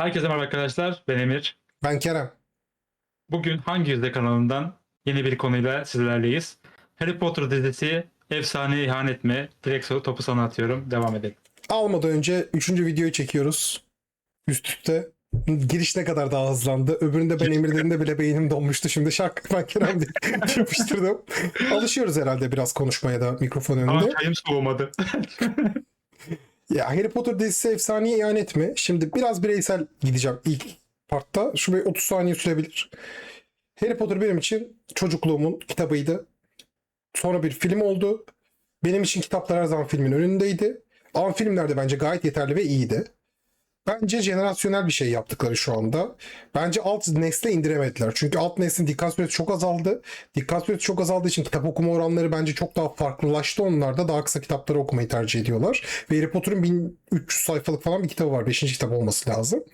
Herkese merhaba arkadaşlar. Ben Emir. Ben Kerem. Bugün Hangi Yüzde kanalından yeni bir konuyla sizlerleyiz. Harry Potter dizisi Efsane İhanet mi? Direkt topu sana atıyorum. Devam edelim. Almadan önce 3. videoyu çekiyoruz. Üst üste. Giriş ne kadar daha hızlandı. Öbüründe ben Emir dediğimde bile beynim donmuştu. Şimdi şak ben Kerem diye yapıştırdım. Alışıyoruz herhalde biraz konuşmaya da mikrofon Ama önünde. çayım soğumadı. Ya Harry Potter dizisi efsaneye ihanet mi? Şimdi biraz bireysel gideceğim ilk partta. Şu bir 30 saniye sürebilir. Harry Potter benim için çocukluğumun kitabıydı. Sonra bir film oldu. Benim için kitaplar her zaman filmin önündeydi. Ama filmlerde bence gayet yeterli ve iyiydi. Bence jenerasyonel bir şey yaptıkları şu anda. Bence alt nesle indiremediler. Çünkü alt neslin dikkat süresi çok azaldı. Dikkat süresi çok azaldığı için kitap okuma oranları bence çok daha farklılaştı onlarda. Daha kısa kitapları okumayı tercih ediyorlar. Ve Harry Potter'ın 1300 sayfalık falan bir kitabı var. 5. kitap olması lazım.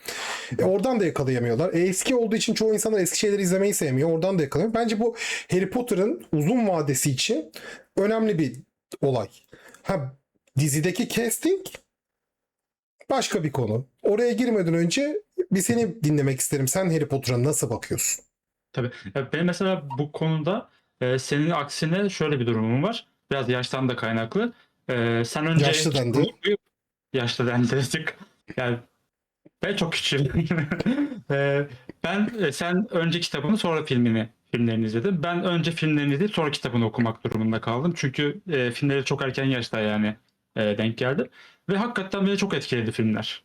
E, oradan da yakalayamıyorlar. E, eski olduğu için çoğu insanlar eski şeyleri izlemeyi sevmiyor. Oradan da yakalayamıyor. Bence bu Harry Potter'ın uzun vadesi için önemli bir olay. Ha dizideki casting başka bir konu. Oraya girmeden önce bir seni dinlemek isterim. Sen Harry Potter'a nasıl bakıyorsun? Tabii. Ya benim mesela bu konuda e, senin aksine şöyle bir durumum var. Biraz yaştan da kaynaklı. E, sen önce Yaşlı dendi. Yaşlı dendi. Yani ben çok küçüğüm. E, ben sen önce kitabını sonra filmini filmlerini izledim. Ben önce filmlerini izleyip sonra kitabını okumak durumunda kaldım. Çünkü e, filmleri çok erken yaşta yani e, denk geldi. Ve hakikaten beni çok etkiledi filmler.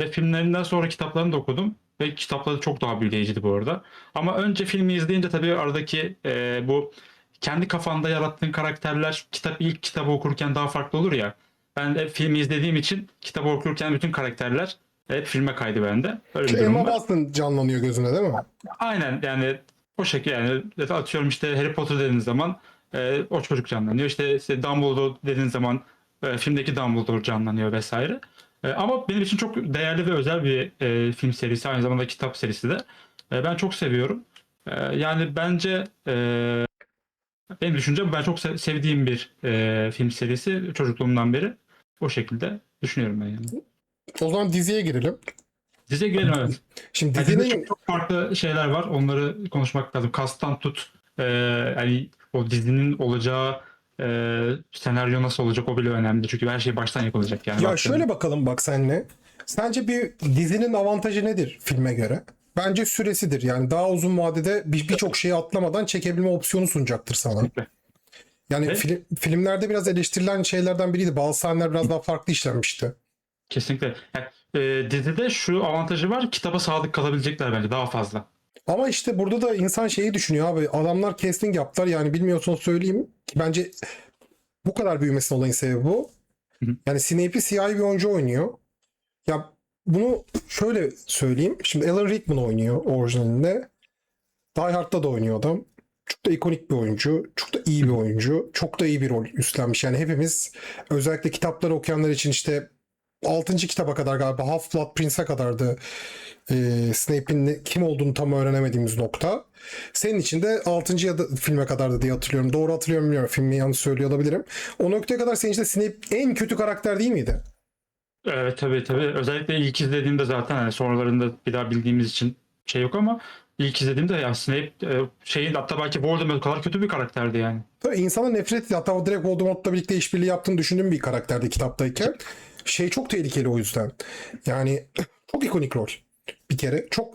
Ve filmlerinden sonra kitaplarını da okudum. Ve kitapları çok daha büyüleyiciydi bu arada. Ama önce filmi izleyince tabii aradaki e, bu kendi kafanda yarattığın karakterler kitap ilk kitabı okurken daha farklı olur ya. Ben de filmi izlediğim için kitabı okurken bütün karakterler hep filme kaydı bende. Öyle bir Emma. Watson canlanıyor gözüne değil mi? Aynen yani o şekilde yani atıyorum işte Harry Potter dediğiniz zaman e, o çocuk canlanıyor. İşte, işte Dumbledore dediğiniz zaman e, filmdeki Dumbledore canlanıyor vesaire. E, ama benim için çok değerli ve özel bir e, film serisi aynı zamanda kitap serisi de. E, ben çok seviyorum. E, yani bence e, benim düşüncem ben çok se- sevdiğim bir e, film serisi çocukluğumdan beri. O şekilde düşünüyorum ben yani. O zaman diziye girelim. Diziye girelim evet. Şimdi Yani dizinin çok, çok farklı şeyler var. Onları konuşmak lazım. Kastan tut. e, yani o dizinin olacağı e, senaryo nasıl olacak o bile önemli. Çünkü her şey baştan yapılacak yani. ya baktığında. şöyle bakalım bak senle. Sence bir dizinin avantajı nedir filme göre? Bence süresidir. Yani daha uzun vadede bir- birçok şeyi atlamadan çekebilme opsiyonu sunacaktır sana. Kesinlikle. Yani Ve- film, filmlerde biraz eleştirilen şeylerden biriydi. Bazı sahneler biraz daha farklı işlenmişti. Kesinlikle. Yani, e, dizide şu avantajı var. Kitaba sadık kalabilecekler bence daha fazla. Ama işte burada da insan şeyi düşünüyor abi. Adamlar casting yaptılar. Yani bilmiyorsanız söyleyeyim ki bence bu kadar büyümesinin olayın sebebi bu. Hı hı. Yani Snape'i siyahi bir oyuncu oynuyor. Ya bunu şöyle söyleyeyim. Şimdi Alan Rickman oynuyor orijinalinde. Die Hard'da da oynuyor adam. Çok da ikonik bir oyuncu. Çok da iyi bir oyuncu. Çok da iyi bir rol üstlenmiş. Yani hepimiz özellikle kitapları okuyanlar için işte 6. kitaba kadar galiba Half-Blood Prince'e kadardı e, Snape'in kim olduğunu tam öğrenemediğimiz nokta. Senin için de 6. ya da filme kadardı diye hatırlıyorum. Doğru hatırlıyorum bilmiyorum. Filmi yanlış söylüyor olabilirim. O noktaya kadar senin için de Snape en kötü karakter değil miydi? Evet tabii tabii. Özellikle ilk izlediğimde zaten hani sonralarında bir daha bildiğimiz için şey yok ama ilk izlediğimde ya Snape e, şeyin hatta belki Voldemort kadar kötü bir karakterdi yani. Tabii insana nefret. Hatta direkt Voldemort'la birlikte işbirliği yaptığını düşündüğüm bir karakterdi kitaptayken. Şey çok tehlikeli o yüzden. Yani çok ikonik rol. Bir kere çok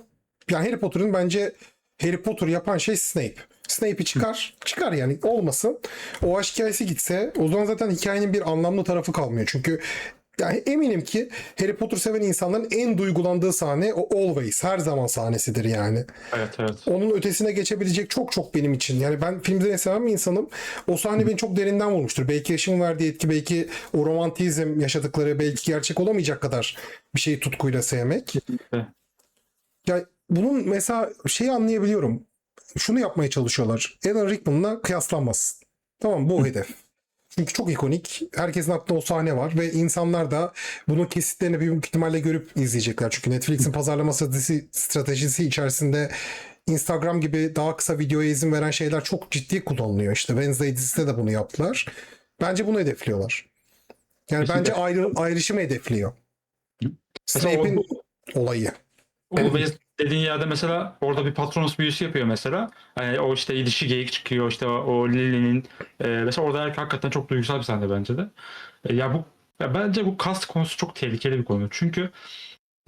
yani Harry Potter'ın bence Harry Potter yapan şey Snape. Snape'i çıkar. Çıkar yani olmasın. O aşk hikayesi gitse o zaman zaten hikayenin bir anlamlı tarafı kalmıyor. Çünkü yani eminim ki Harry Potter seven insanların en duygulandığı sahne o Always. Her zaman sahnesidir yani Evet evet. onun ötesine geçebilecek çok çok benim için. Yani ben filmde en seven bir insanım. O sahne beni çok derinden vurmuştur. Belki yaşın verdiği etki, belki o romantizm yaşadıkları, belki gerçek olamayacak kadar bir şeyi tutkuyla sevmek. Kesinlikle. Ya bunun mesela şeyi anlayabiliyorum. Şunu yapmaya çalışıyorlar. Alan Rickman'la kıyaslanmasın. Tamam bu hedef. Çünkü çok ikonik. Herkesin aklında o sahne var ve insanlar da bunun kesitlerini büyük ihtimalle görüp izleyecekler. Çünkü Netflix'in pazarlama stratejisi, stratejisi içerisinde Instagram gibi daha kısa videoya izin veren şeyler çok ciddi kullanılıyor. İşte Wednesday dizisinde de bunu yaptılar. Bence bunu hedefliyorlar. Yani Kesinlikle. bence ayrı, ayrışımı hedefliyor. Snape'in o- olayı. Dediğin yerde mesela orada bir Patronus büyüsü yapıyor mesela. Hani o işte dişi geyik çıkıyor işte o, Lily'nin e, mesela orada hakikaten çok duygusal bir sahne bence de. E, ya bu ya bence bu cast konusu çok tehlikeli bir konu. Çünkü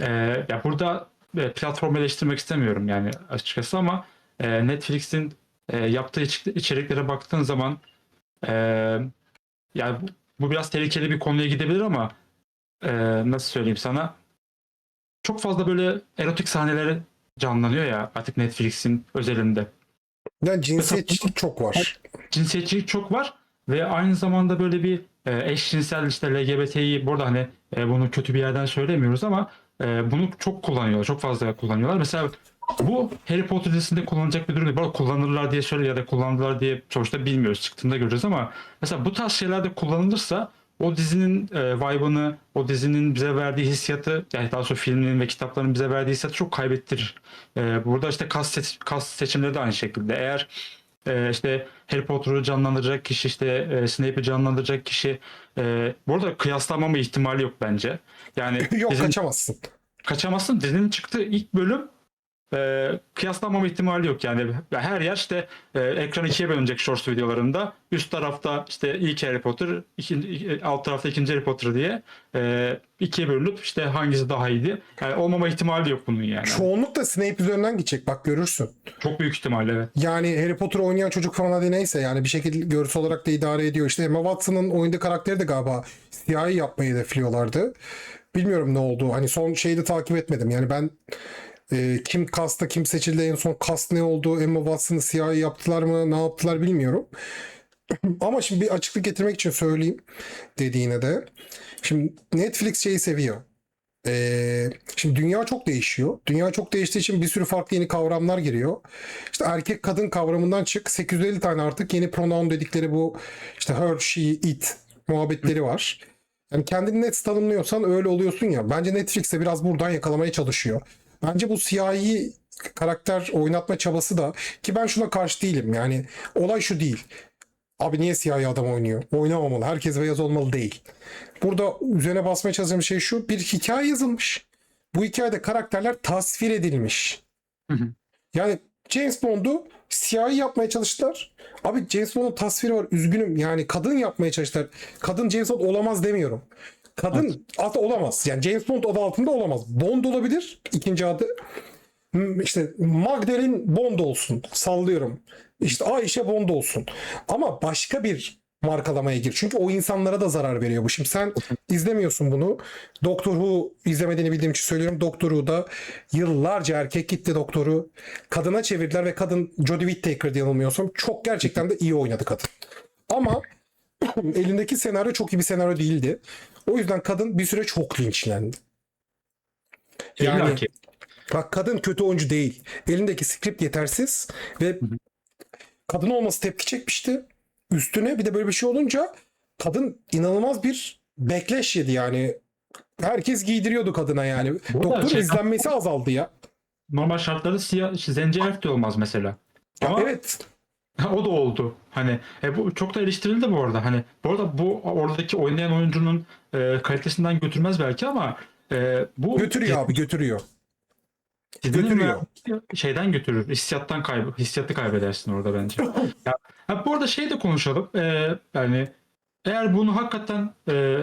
e, ya burada e, platformu eleştirmek istemiyorum yani açıkçası ama e, Netflix'in e, yaptığı iç- içeriklere baktığın zaman e, yani bu, bu biraz tehlikeli bir konuya gidebilir ama e, nasıl söyleyeyim sana çok fazla böyle erotik sahneleri canlanıyor ya artık Netflix'in özelinde. Yani cinsiyetçilik çok var. Cinsiyetçilik çok var ve aynı zamanda böyle bir e, eşcinsel işte LGBT'yi burada hani e, bunu kötü bir yerden söylemiyoruz ama e, bunu çok kullanıyorlar. Çok fazla kullanıyorlar. Mesela bu Harry Potter dizisinde kullanılacak bir durum değil. Bu kullanırlar diye söyle ya da kullandılar diye sonuçta bilmiyoruz. Çıktığında göreceğiz ama mesela bu tarz şeyler de kullanılırsa o dizinin e, vibe'ını, o dizinin bize verdiği hissiyatı, yani daha sonra filminin ve kitapların bize verdiği hissiyatı çok kaybettirir. E, burada işte kas, seç, kas seçimleri de aynı şekilde. Eğer e, işte Harry Potter'ı canlandıracak kişi, işte e, Snape'i canlandıracak kişi, e, bu arada kıyaslamama ihtimali yok bence. Yani Yok dizinin- kaçamazsın. kaçamazsın. Dizinin çıktığı ilk bölüm e, kıyaslanmama ihtimali yok yani. Her yer işte e, ekran ikiye bölünecek shorts videolarında. Üst tarafta işte ilk Harry Potter, ikinci, alt tarafta ikinci Harry Potter diye e, ikiye bölünüp işte hangisi daha iyiydi. Yani olmama ihtimali yok bunun yani. Çoğunlukla Snape üzerinden gidecek bak görürsün. Çok büyük ihtimalle evet. Yani Harry Potter oynayan çocuk falan hadi neyse yani bir şekilde görsel olarak da idare ediyor. İşte Emma Watson'ın oyunda karakteri de galiba siyahi yapmayı hedefliyorlardı. Bilmiyorum ne oldu. Hani son şeyi de takip etmedim. Yani ben e, kim kasta kim seçildi en son kast ne oldu? Emma Watson'ı siyahi yaptılar mı? Ne yaptılar bilmiyorum. Ama şimdi bir açıklık getirmek için söyleyeyim dediğine de. Şimdi Netflix şeyi seviyor. Ee, şimdi dünya çok değişiyor. Dünya çok değiştiği için bir sürü farklı yeni kavramlar giriyor. İşte erkek kadın kavramından çık 850 tane artık yeni pronoun dedikleri bu işte her, she, it muhabbetleri var. Yani kendini net tanımlıyorsan öyle oluyorsun ya. Bence Netflix de biraz buradan yakalamaya çalışıyor. Bence bu siyahi karakter oynatma çabası da ki ben şuna karşı değilim. Yani olay şu değil. Abi niye siyahi adam oynuyor? Oynamamalı. Herkes beyaz olmalı değil. Burada üzerine basmaya çalıştığım şey şu. Bir hikaye yazılmış. Bu hikayede karakterler tasvir edilmiş. Hı hı. Yani James Bond'u siyahi yapmaya çalıştılar. Abi James Bond'un tasviri var. Üzgünüm. Yani kadın yapmaya çalıştılar. Kadın James Bond olamaz demiyorum. Kadın adı olamaz. Yani James Bond adı altında olamaz. Bond olabilir. ikinci adı. Hmm, İşte Magdalene Bond olsun. Sallıyorum. İşte Ayşe Bond olsun. Ama başka bir markalamaya gir. Çünkü o insanlara da zarar veriyor bu. Şimdi sen izlemiyorsun bunu. Doctor Who izlemediğini bildiğim için söylüyorum. Doctor Who'da yıllarca erkek gitti doktoru. Kadına çevirdiler ve kadın Jodie Whittaker diye yanılmıyorsam çok gerçekten de iyi oynadı kadın. Ama elindeki senaryo çok iyi bir senaryo değildi. O yüzden kadın bir süre çok linçlendi. Yani-. Bak kadın kötü oyuncu değil. Elindeki script yetersiz ve kadın olması tepki çekmişti. Üstüne bir de böyle bir şey olunca kadın inanılmaz bir backlash yedi yani. Herkes giydiriyordu kadına yani. Doktorun şey- izlenmesi azaldı ya. Normal şartlarda siyah, zenci elf de olmaz mesela. Ama evet. O da oldu. Hani e, bu çok da eleştirildi bu arada. Hani bu arada bu oradaki oynayan oyuncunun e, kalitesinden götürmez belki ama e, bu Götürüyor abi götürüyor. Götürüyor. şeyden götürür. Hissiyattan kayb hissiyatı kaybedersin orada bence. ya, ha, bu arada şey de konuşalım. Ee, yani eğer bunu hakikaten e,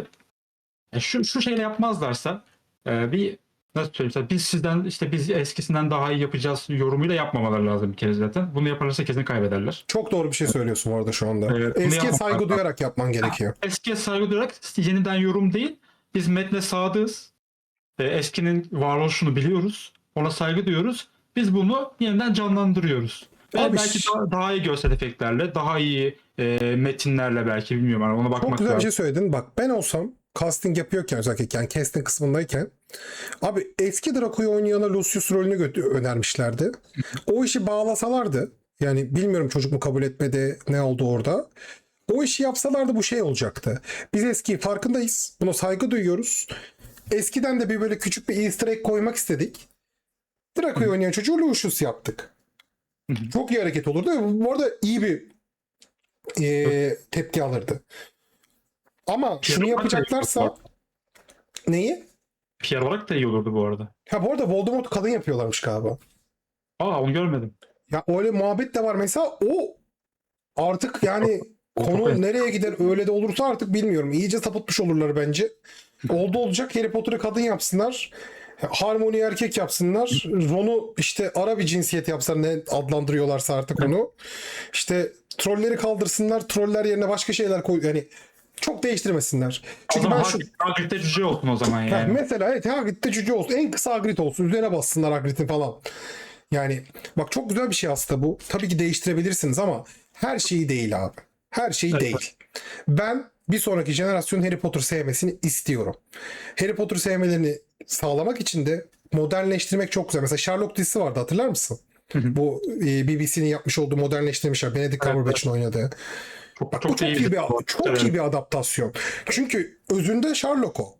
e, şu şu şeyle yapmazlarsa e, bir nasıl söyleyeyim sana, biz sizden işte biz eskisinden daha iyi yapacağız yorumuyla yapmamaları lazım bir kere zaten. Bunu yaparlarsa kesin kaybederler. Çok doğru bir şey söylüyorsun orada şu anda. Evet, bunu Eskiye yapmamak saygı lazım. duyarak yapman gerekiyor. Eskiye saygı duyarak yeniden yorum değil. Biz metne sadığız. E, eskinin varoluşunu biliyoruz. Ona saygı duyuyoruz. Biz bunu yeniden canlandırıyoruz. Ve Abi belki ş- daha, daha iyi görsel efektlerle, daha iyi e, metinlerle belki bilmiyorum. Yani ona Çok bakmak güzel bir lazım. şey söyledin. Bak ben olsam casting yapıyorken özellikle yani casting kısmındayken abi eski Draco'yu oynayana Lucius rolünü önermişlerdi. O işi bağlasalardı yani bilmiyorum çocuk mu kabul etmedi ne oldu orada. O işi yapsalardı bu şey olacaktı. Biz eski farkındayız. Buna saygı duyuyoruz. Eskiden de bir böyle küçük bir easter egg koymak istedik. Draco'yu oynayan çocuğu Lucius yaptık. Çok iyi hareket olurdu. Bu arada iyi bir eee, tepki alırdı. Ama şunu yapacaklarsa neyi? PR olarak da iyi olurdu bu arada. Ha bu arada Voldemort kadın yapıyorlarmış galiba. Aa onu görmedim. Ya öyle muhabbet de var mesela o artık yani konu nereye gider öyle de olursa artık bilmiyorum. İyice sapıtmış olurlar bence. Oldu olacak Harry Potter'ı kadın yapsınlar. Harmony erkek yapsınlar. Ron'u işte ara bir cinsiyet yapsınlar ne adlandırıyorlarsa artık onu. İşte trolleri kaldırsınlar. Troller yerine başka şeyler koy yani çok değiştirmesinler. O Çünkü zaman ben şu Hagrid- Hagrid de cüce olsun o zaman Ha, yani. mesela evet Hagrid'de cüce olsun. En kısa Hagrid olsun. Üzerine bassınlar Hagrid'in falan. Yani bak çok güzel bir şey aslında bu. Tabii ki değiştirebilirsiniz ama her şeyi değil abi. Her şeyi Evet. değil. Ben bir sonraki jenerasyon Harry Potter sevmesini istiyorum. Harry Potter sevmelerini sağlamak için de modernleştirmek çok güzel. Mesela Sherlock dizisi vardı hatırlar mısın? Hı hı. bu e, BBC'nin yapmış olduğu modernleştirmişler. Benedict Evet, Cumberbatch'ın oynadığı. Çok, Bak bu çok iyi bir- bir çok Evet. iyi bir adaptasyon. Çünkü özünde Sherlock o.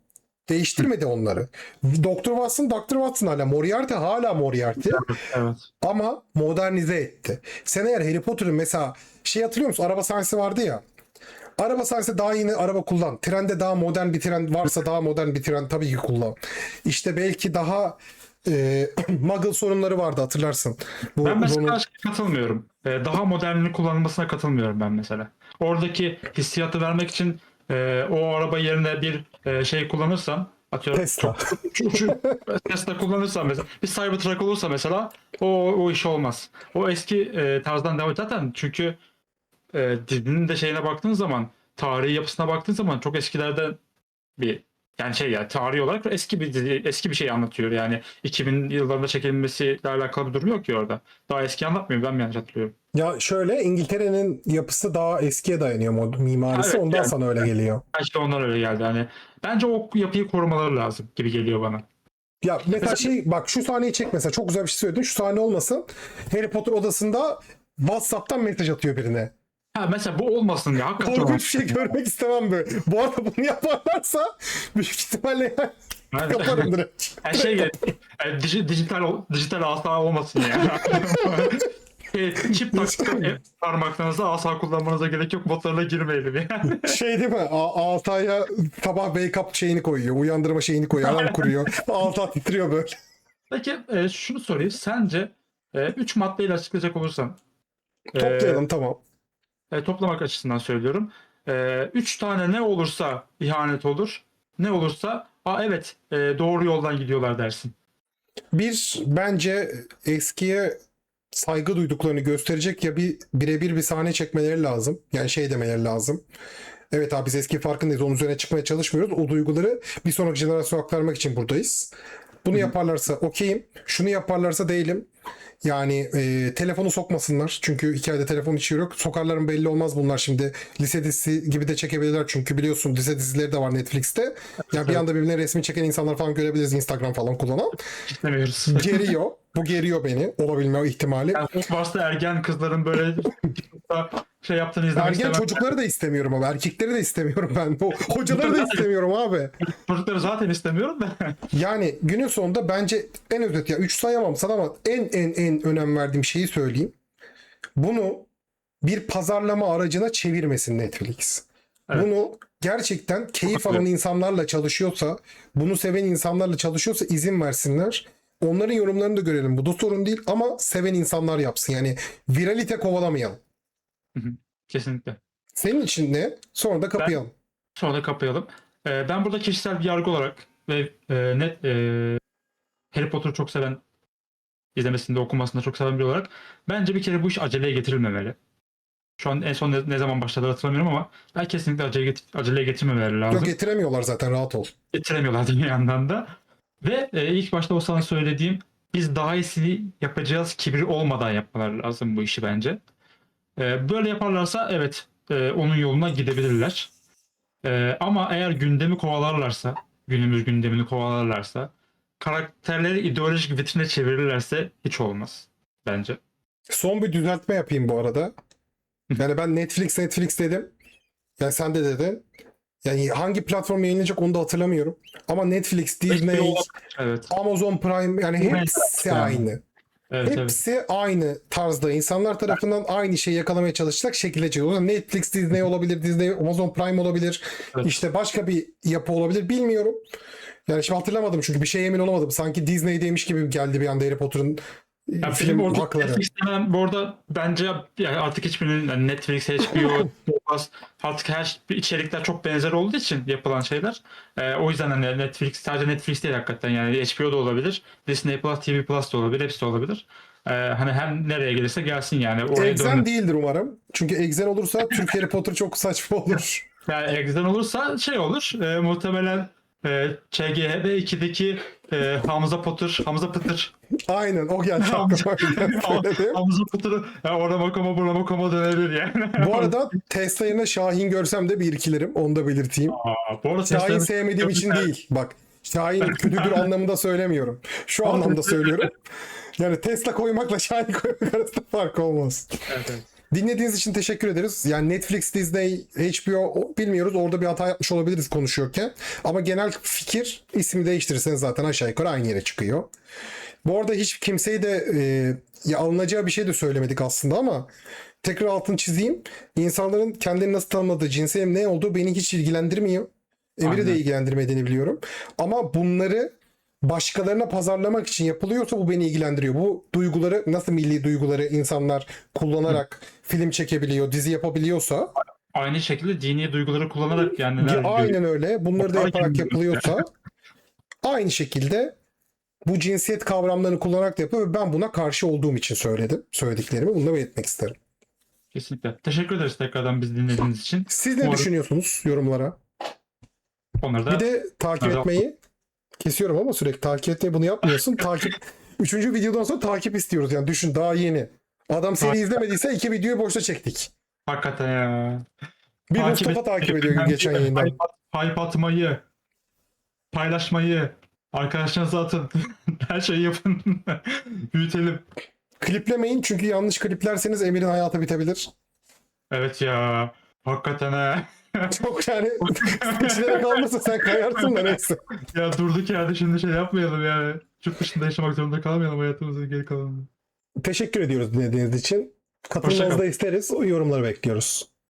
Değiştirmedi onları. Dr. Watson, Dr. Watson hala. Moriarty hala Moriarty. Evet. Ama modernize etti. Sen eğer Harry Potter'ın mesela şey hatırlıyor musun? Araba sahnesi vardı ya. Araba sahnesi daha yeni araba kullan. Trende daha modern bir tren varsa daha modern bir tren tabii ki kullan. İşte belki daha e, muggle sorunları vardı hatırlarsın. Bu Ben mesela şeye katılmıyorum. Ee, daha modernini kullanılmasına katılmıyorum ben mesela. Oradaki hissiyatı vermek için e, o araba yerine bir e, şey kullanırsan atıyorum Tesla. Şu, şu Tesla kullanırsan mesela bir Cybertruck olursa mesela o o iş olmaz. O eski e, tarzdan devam zaten çünkü e, dizinin de şeyine baktığın zaman tarihi yapısına baktığın zaman çok eskilerden bir yani şey ya tarihi olarak eski bir dizi, eski bir şey anlatıyor. Yani 2000 yıllarında çekilmesiyle alakalı bir durum yok ki orada. Daha eski anlatmıyor ben mi yanlış hatırlıyorum? Ya şöyle İngiltere'nin yapısı daha eskiye dayanıyor mod mimarisi. Evet, Ondan yani- sana öyle geliyor. İşte onlar öyle geldi. Hani bence o yapıyı korumaları lazım gibi geliyor bana. Ya mesela şey bak şu sahneyi çek mesela çok güzel bir şey söyledin. Şu sahne olmasın. Harry Potter odasında WhatsApp'tan mesaj atıyor birine. Ha mesela bu olmasın ya. Hakikaten Korkunç bir şey görmek istemem böyle. Bu arada bunu yaparlarsa büyük ihtimalle yani Yani- kaparım direkt. Yani şey yani, dij- dijital dijital asa olmasın ya. şey, çip taktım e, parmaklarınıza asa kullanmanıza gerek yok botlarına girmeyelim yani. Şey değil mi? A- Altay'a sabah wake up şeyini koyuyor. Uyandırma şeyini koyuyor. Alarm kuruyor. Altay titriyor böyle. Peki e, şunu sorayım. Sence 3 maddeyle açıklayacak olursan e, Toplayalım tamam. E, toplamak açısından söylüyorum. 3 tane ne olursa ihanet olur. Ne olursa Aa evet e, doğru yoldan gidiyorlar dersin. Bir bence eskiye saygı duyduklarını gösterecek ya bir birebir bir sahne çekmeleri lazım. Yani şey demeleri lazım. Evet abi biz eski farkındayız. Onun üzerine çıkmaya çalışmıyoruz. O duyguları bir sonraki jenerasyona aktarmak için buradayız. Bunu yaparlarsa okeyim. Şunu yaparlarsa değilim. Yani e, telefonu sokmasınlar. Çünkü hikayede telefon içi yok. Sokarların belli olmaz bunlar şimdi. Lise dizisi gibi de çekebilirler. Çünkü biliyorsun lise dizileri de var Netflix'te. Yani bir anda birbirine resmi çeken insanlar falan görebiliriz Instagram falan kullanan. İstemiyoruz. Geriyor. Bu geriyor beni. Olabilme ihtimali. Yani varsa ergen kızların böyle şey yaptığını izlemek Ergen istemem. çocukları da istemiyorum ama erkekleri de istemiyorum ben. Bu hocaları da istemiyorum abi. Çocukları zaten istemiyorum da. Yani günün sonunda bence en özet ya 3 sayamam sana ama en en en önem verdiğim şeyi söyleyeyim. Bunu bir pazarlama aracına çevirmesin Netflix. Evet. Bunu gerçekten keyif alan insanlarla çalışıyorsa, bunu seven insanlarla çalışıyorsa izin versinler. Onların yorumlarını da görelim. Bu da sorun değil ama seven insanlar yapsın. Yani viralite kovalamayalım. Kesinlikle. Senin için ne? Sonra da kapayalım. Sonra da kapayalım. Ee, ben burada kişisel bir yargı olarak ve e, net e, Harry Potter'ı çok seven izlemesinde okumasında çok seven biri olarak bence bir kere bu iş aceleye getirilmemeli. Şu an en son ne, ne zaman başladı hatırlamıyorum ama ben kesinlikle aceleye, get- aceleye getirmemeleri lazım. Yok getiremiyorlar zaten rahat ol. getiremiyorlar bir yandan da. Ve e, ilk başta o sana söylediğim biz daha iyisini yapacağız kibri olmadan yapmaları lazım bu işi bence. E, böyle yaparlarsa evet e, onun yoluna gidebilirler. E, ama eğer gündemi kovalarlarsa, günümüz gündemini kovalarlarsa, karakterleri ideolojik vitrine çevirirlerse hiç olmaz bence. Son bir düzeltme yapayım bu arada. Yani ben Netflix Netflix dedim. Yani sen de dedin. Yani hangi platform yayınlayacak onu da hatırlamıyorum. Ama Netflix, Disney, Evet. Amazon Prime yani hepsi aynı. Evet, evet. Hepsi aynı tarzda insanlar tarafından aynı şeyi yakalamaya çalışacak şekilde zaman Netflix, Disney olabilir, Disney, Amazon Prime olabilir. Evet. İşte başka bir yapı olabilir bilmiyorum. Yani şimdi hatırlamadım çünkü bir şeye emin olamadım. Sanki Disney'deymiş gibi geldi bir anda Harry Potter'ın Ya film film orada. Netflix'ten bu arada bence yani artık hiçbirinin yani Netflix, HBO, Plus, artık her içerikler çok benzer olduğu için yapılan şeyler. Ee, o yüzden hani Netflix sadece Netflix değil hakikaten yani HBO da olabilir, Disney Plus, TV Plus da olabilir, hepsi de olabilir. Ee, hani hem nereye gelirse gelsin yani. Oraya Exen dön- değildir umarım. Çünkü Exen olursa Türk Harry Potter çok saçma olur. Yani Exen olursa şey olur. E, muhtemelen e, ÇGH'de 2'deki e, Hamza Potter, Hamza Pıtır Aynen o geldi. Söyledim. Hamza Pıtır'ı ya orama koma burama koma dönebilir yani. Bu arada Tesla yerine Şahin görsem de bir ikilerim. Onu da belirteyim. Aa, bu arada Şahin sevmediğim için değil. Bak Şahin kötüdür anlamında söylemiyorum. Şu anlamda söylüyorum. Yani Tesla koymakla Şahin koymak arasında fark olmaz. Evet, evet. Dinlediğiniz için teşekkür ederiz. Yani Netflix, Disney, HBO bilmiyoruz. Orada bir hata yapmış olabiliriz konuşuyorken. Ama genel fikir ismi değiştirirseniz zaten aşağı yukarı aynı yere çıkıyor. Bu arada hiç kimseyi de e, ya alınacağı bir şey de söylemedik aslında ama tekrar altını çizeyim. İnsanların kendilerini nasıl tanımladığı, cinselin ne olduğu beni hiç ilgilendirmiyor. Emir'i de ilgilendirmediğini biliyorum. Ama bunları başkalarına pazarlamak için yapılıyorsa bu beni ilgilendiriyor. Bu duyguları nasıl milli duyguları insanlar kullanarak film çekebiliyor, dizi yapabiliyorsa Aynı şekilde dini duyguları kullanarak yani neler diyor. aynen öyle. Bunları da yaparak yapılıyorsa aynı şekilde bu cinsiyet kavramlarını kullanarak da yapıyor ve ben buna karşı olduğum için söyledim. Söylediklerimi bunu da belirtmek isterim. Kesinlikle. Teşekkür ederiz tekrardan bizi dinlediğiniz için. Siz ne Umarım- düşünüyorsunuz yorumlara? Onları da Bir de takip etmeyi kesiyorum ama sürekli takip etmeyi bunu yapmıyorsun. takip Üçüncü videodan sonra takip istiyoruz yani düşün daha yeni. Adam seni izlemediyse iki videoyu boşta çektik. hakikaten ya. Bir Takip Mustafa et- takip ediyor geçen yayından. At- hype atmayı, paylaşmayı, arkadaşlarınıza atın. Her şeyi yapın. Büyütelim. Kliplemeyin çünkü yanlış kliplerseniz Emir'in hayatı bitebilir. Evet ya. Hakikaten ha. Çok yani içine kalmasa sen kayarsın da neyse. ya durduk yerde şimdi şey yapmayalım yani. Yurt dışında yaşamak zorunda kalmayalım hayatımızın geri kalanını. Teşekkür ediyoruz dinlediğiniz için. Katılmanızı da isteriz. O yorumları bekliyoruz.